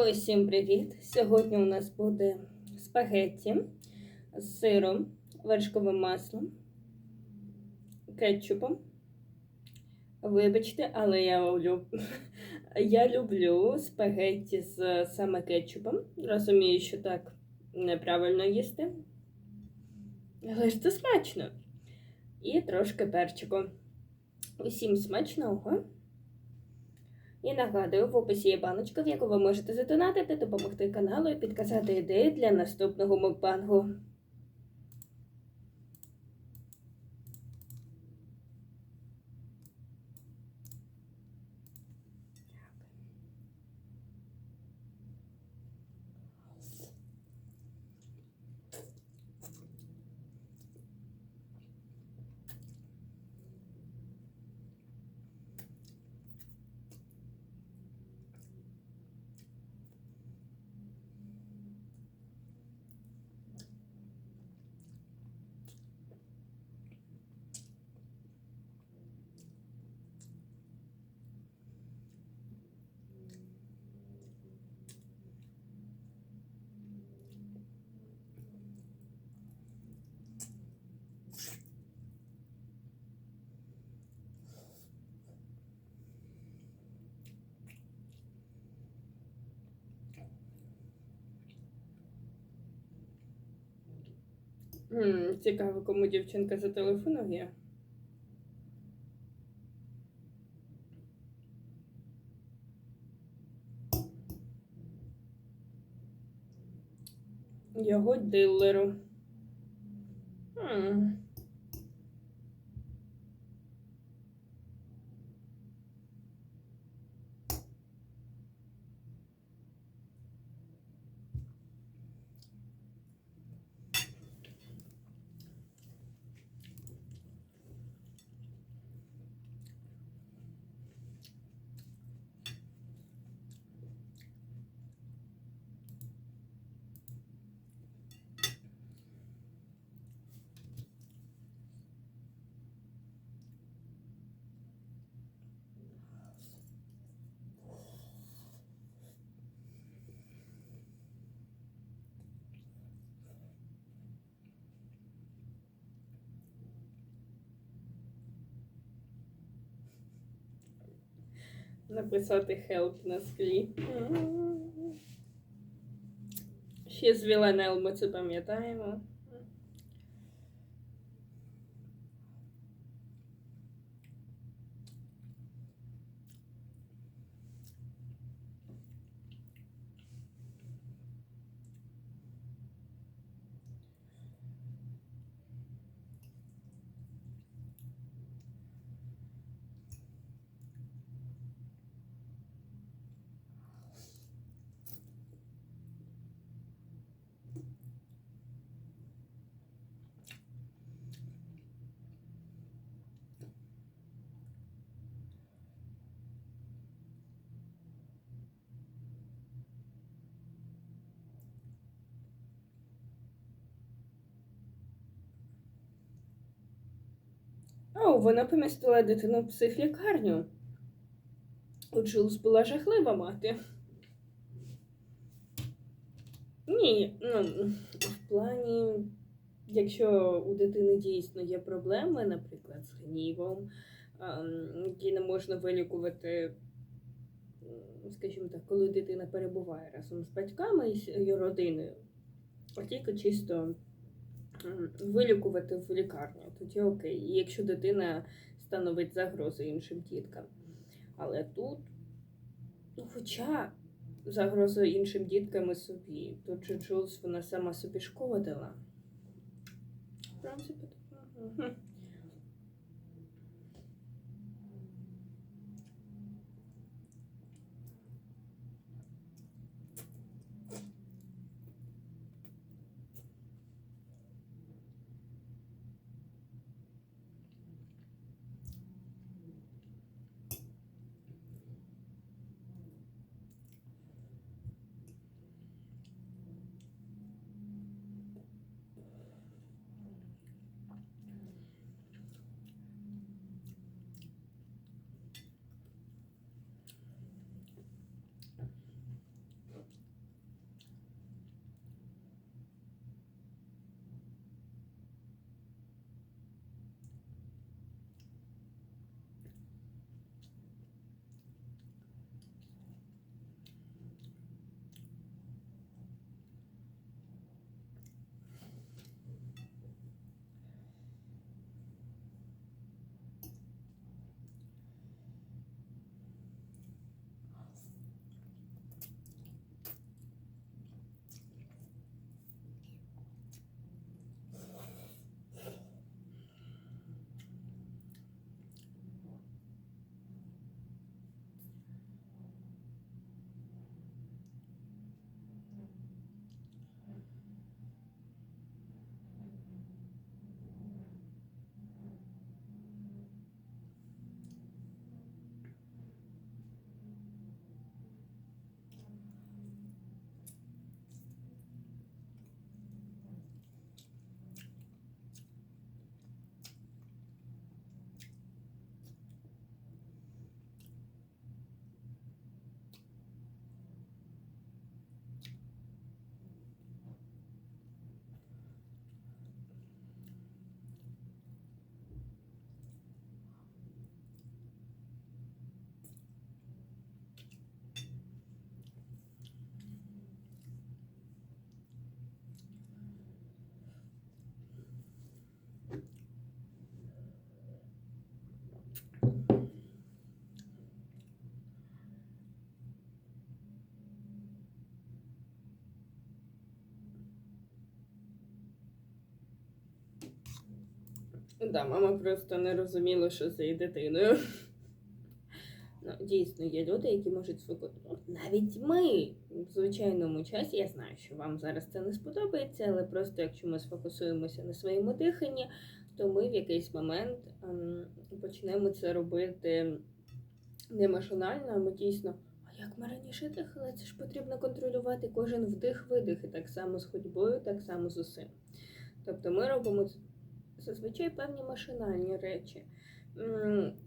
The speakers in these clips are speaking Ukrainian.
Усім привіт! Сьогодні у нас буде спагетті з сиром, вершковим маслом, кетчупом. Вибачте, але я люблю, я люблю спагетті з саме кетчупом. Розумію, що так неправильно їсти. Але ж це смачно. І трошки перчику. Усім смачного! І нагадую, в описі є баночка, в яку ви можете задонатити, допомогти каналу і підказати ідеї для наступного мукбангу. Цікаво, кому дівчинка зателефонує. Його дилеру. М. Написати help на склі. Ще з Віленел ми це пам'ятаємо. О, вона помістила дитину в психлікарню. У Джилс була жахлива мати. Ні, ну, в плані, якщо у дитини дійсно є проблеми, наприклад, з гнівом, які не можна вилікувати, скажімо так, коли дитина перебуває разом з батьками і родиною, а тільки чисто вилікувати в лікарні, тоді окей. І якщо дитина становить загрозу іншим діткам. Але тут, ну, хоча загрозу іншим діткам і собі, же Джулс вона сама собі шкодила. В принципі, так. Да, мама просто не розуміла, що з її дитиною. Ну, дійсно, є люди, які можуть сфокусувати. Навіть ми в звичайному часі, я знаю, що вам зараз це не сподобається, але просто якщо ми сфокусуємося на своєму диханні, то ми в якийсь момент ем, почнемо це робити не машинально, а ми дійсно. А як ми раніше дихали, це ж потрібно контролювати кожен вдих-видих, і так само з ходьбою, так само з усім. Тобто ми робимо зазвичай певні машинальні речі.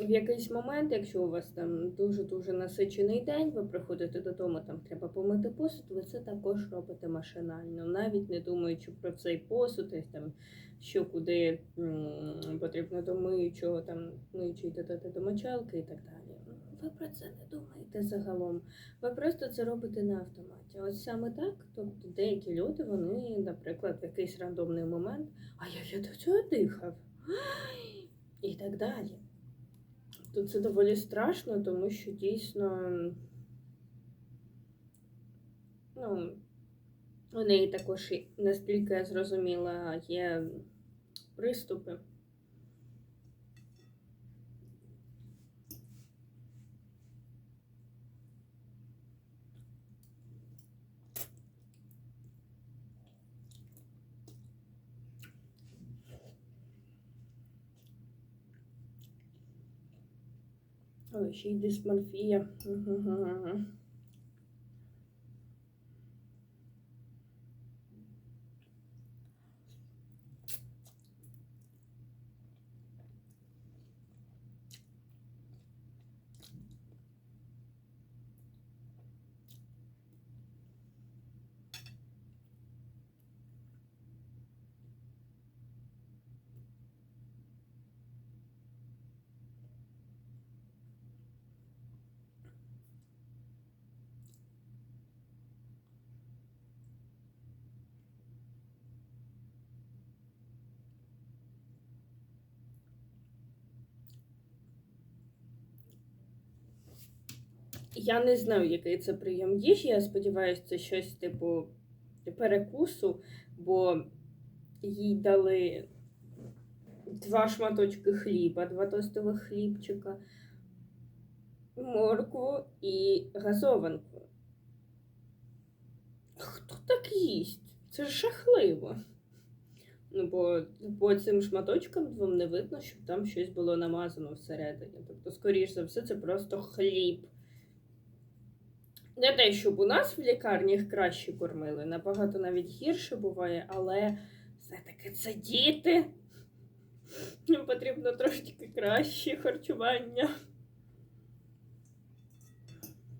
В якийсь момент, якщо у вас там дуже-дуже насичений день, ви приходите додому, там треба помити посуд, ви це також робите машинально, навіть не думаючи про цей посуд, і там, що куди потрібно до миючого, там миючий до мочалки і так далі. Ви про це не думаєте загалом. Ви просто це робите на автоматі. Ось саме так. Тобто деякі люди, вони, наприклад, в якийсь рандомний момент, а я до цього дихав? І так далі. То це доволі страшно, тому що дійсно ну, у неї також, наскільки я зрозуміла, є приступи. Ой, ще й дисморфія. Мгм-гм-гм. Я не знаю, який це прийом їжі. Я сподіваюся, це щось типу перекусу, бо їй дали два шматочки хліба, два тостових хлібчика, моркву і газованку. Хто так їсть? Це ж жахливо. Ну, бо по цим шматочкам двом не видно, щоб там щось було намазано всередині. Тобто, скоріш за все, це просто хліб. Не те, щоб у нас в лікарнях краще кормили, набагато навіть гірше буває, але все-таки це діти. Їм потрібно трошки краще харчування.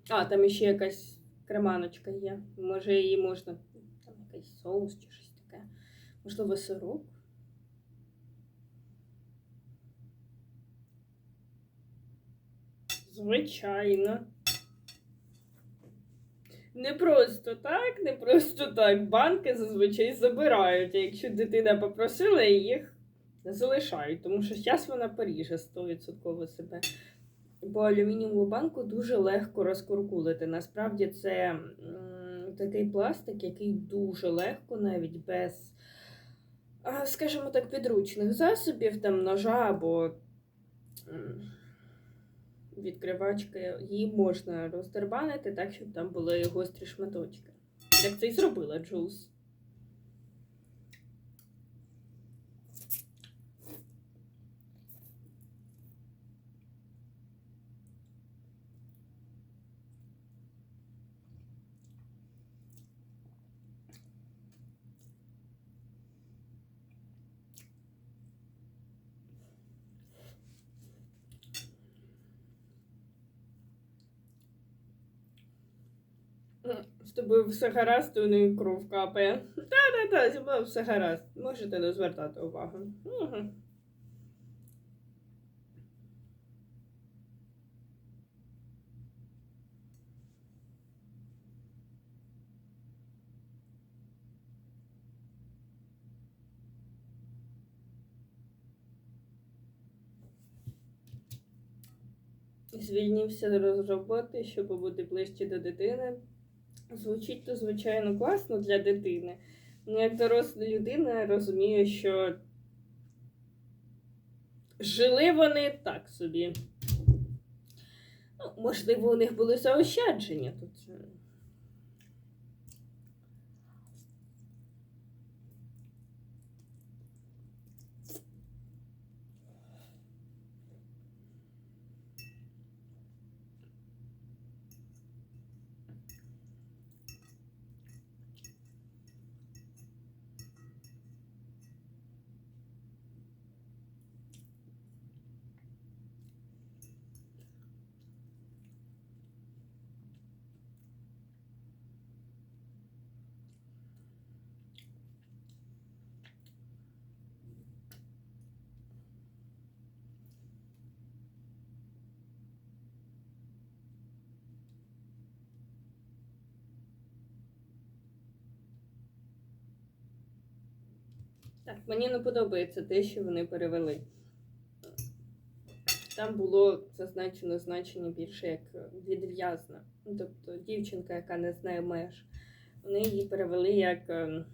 А, там іще якась креманочка є. Може, її можна. Там якийсь соус чи щось таке. Можливо, сироп. Звичайно. Не просто так, не просто так. Банки зазвичай забирають, а якщо дитина попросила, їх залишають, тому що зараз вона поріже 100% себе. Бо алюмінієву банку дуже легко розкуркулити. Насправді це м, такий пластик, який дуже легко, навіть без, скажімо так, підручних засобів, там ножа або. м, відкривачки, її можна роздербанити так, щоб там були гострі шматочки. Як це і зробила Джулс. З тобою все гаразд, у неї кров капає. Та-та-та, зі мною все гаразд. Можете не звертати увагу. Угу. Звільнився з роботи, щоб бути ближче до дитини. Звучить то, звичайно, класно для дитини. але як доросла людина, розумію, що жили вони так собі. Ну, можливо, у них були заощадження тут. Так, мені не подобається те, що вони перевели. Там було зазначено значення більше як відв'язна. Ну, тобто дівчинка, яка не знає меж. Вони її перевели як ем,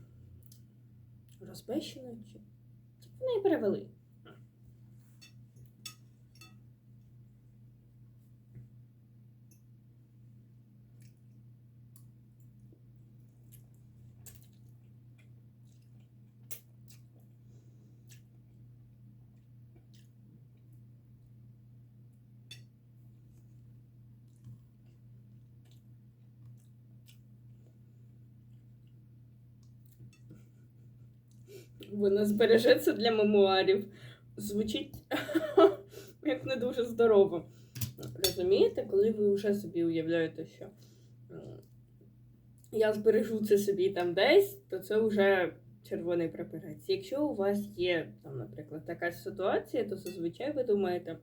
чи. Вони її перевели. Вона збережеться для мемуарів. Звучить як не дуже здорово. Розумієте, коли ви вже собі уявляєте, що я збережу це собі там десь, то це вже червоний прапорець. Якщо у вас є, там, наприклад, така ситуація, то зазвичай ви думаєте: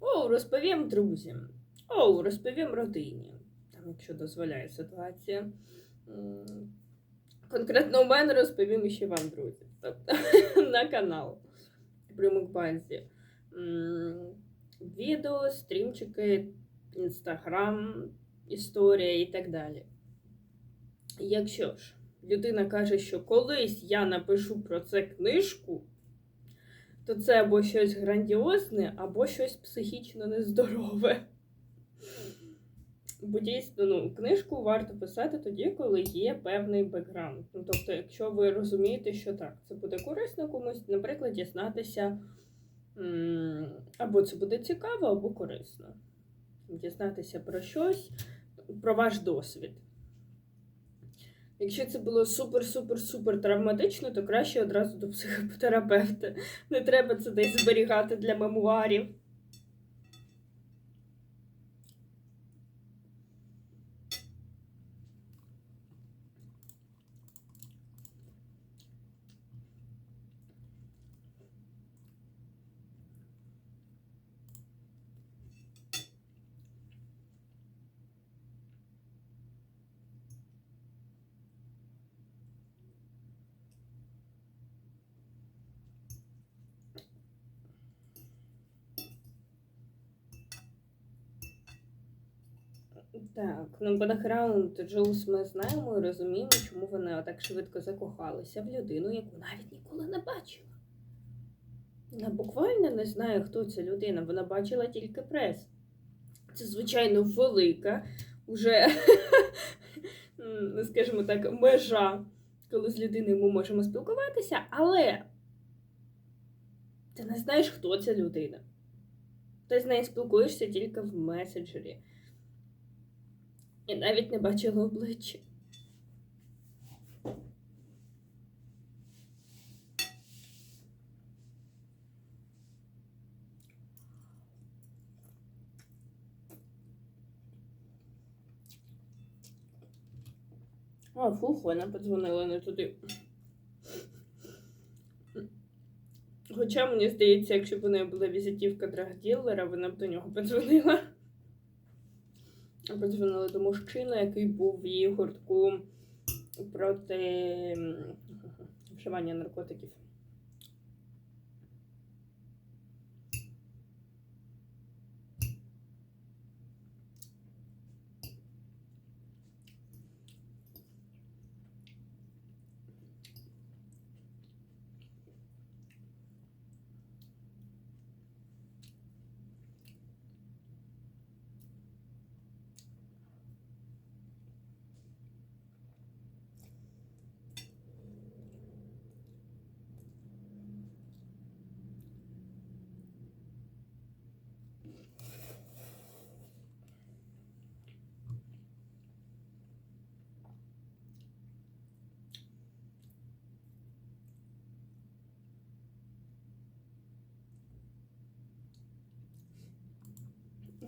о, розповім друзям, о, розповім родині, там, якщо дозволяє ситуація. Конкретно у мене розповім ще вам, друзі. Тобто на канал при мукбанзі. Відео, стрімчики, інстаграм, історія і так далі. Якщо ж людина каже, що колись я напишу про це книжку, то це або щось грандіозне, або щось психічно нездорове. Дійсно, ну, книжку варто писати тоді, коли є певний бекграунд. Ну, тобто, якщо ви розумієте, що так, це буде корисно комусь, наприклад, дізнатися, або це буде цікаво, або корисно. Дізнатися про щось, про ваш досвід. Якщо це було супер-супер-супер травматично, то краще одразу до психотерапевта. Не треба це десь зберігати для мемуарів. Так, ну бекграунд Джулс ми знаємо і розуміємо, чому вона так швидко закохалася в людину, яку навіть ніколи не бачила. Вона буквально не знає, хто ця людина, вона бачила тільки прес. Це, звичайно, велика, уже, скажімо так, межа, коли з людиною ми можемо спілкуватися, але ти не знаєш, хто ця людина. Ти з нею спілкуєшся тільки в меседжері. І навіть не бачила обличчя. А, фух, вона подзвонила не туди. Хоча мені здається, якщо б у неї була візитівка драгділера, вона б до нього подзвонила. Подзвонила до мужчини, який був в її гуртку проти вживання наркотиків.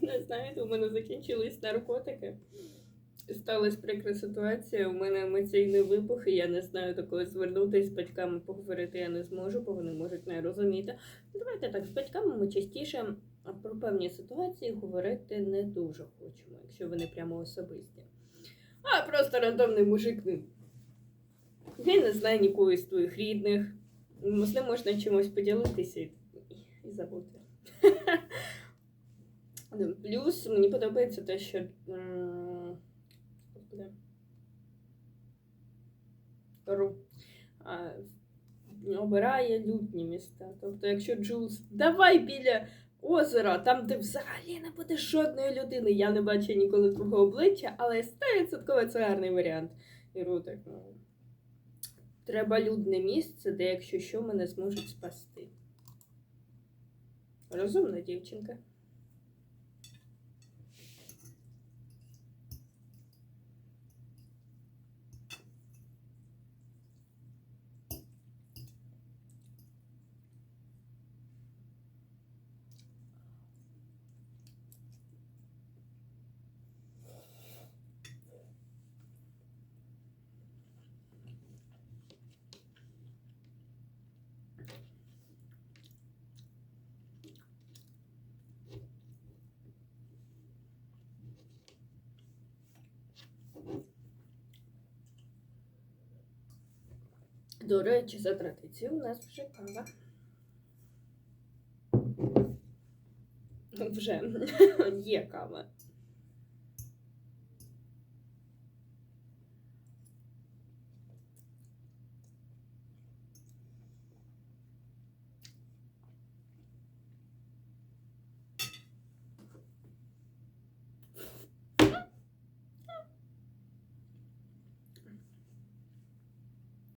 Не знаєте, у мене закінчились наркотики. Сталася прикра ситуація. У мене емоційний вибух, і я не знаю до кого звернутися, з батьками поговорити я не зможу, бо вони можуть не розуміти. Давайте так, з батьками ми частіше про певні ситуації говорити не дуже хочемо, якщо вони прямо особисті. А просто рандомний мужик, ну, він не знає нікого з твоїх рідних. З можна чимось поділитися і, забути. Плюс мені подобається те, що. обирає людні міста. Тобто, якщо Джулс, давай біля озера, там, де взагалі не буде жодної людини. Я не бачу ніколи твого обличчя, але 100% це гарний варіант. І так, ну, Треба людне місце, де, якщо що, мене зможуть спасти. Розумна дівчинка. До речі, за традицією у нас вже кава. Вже є кава.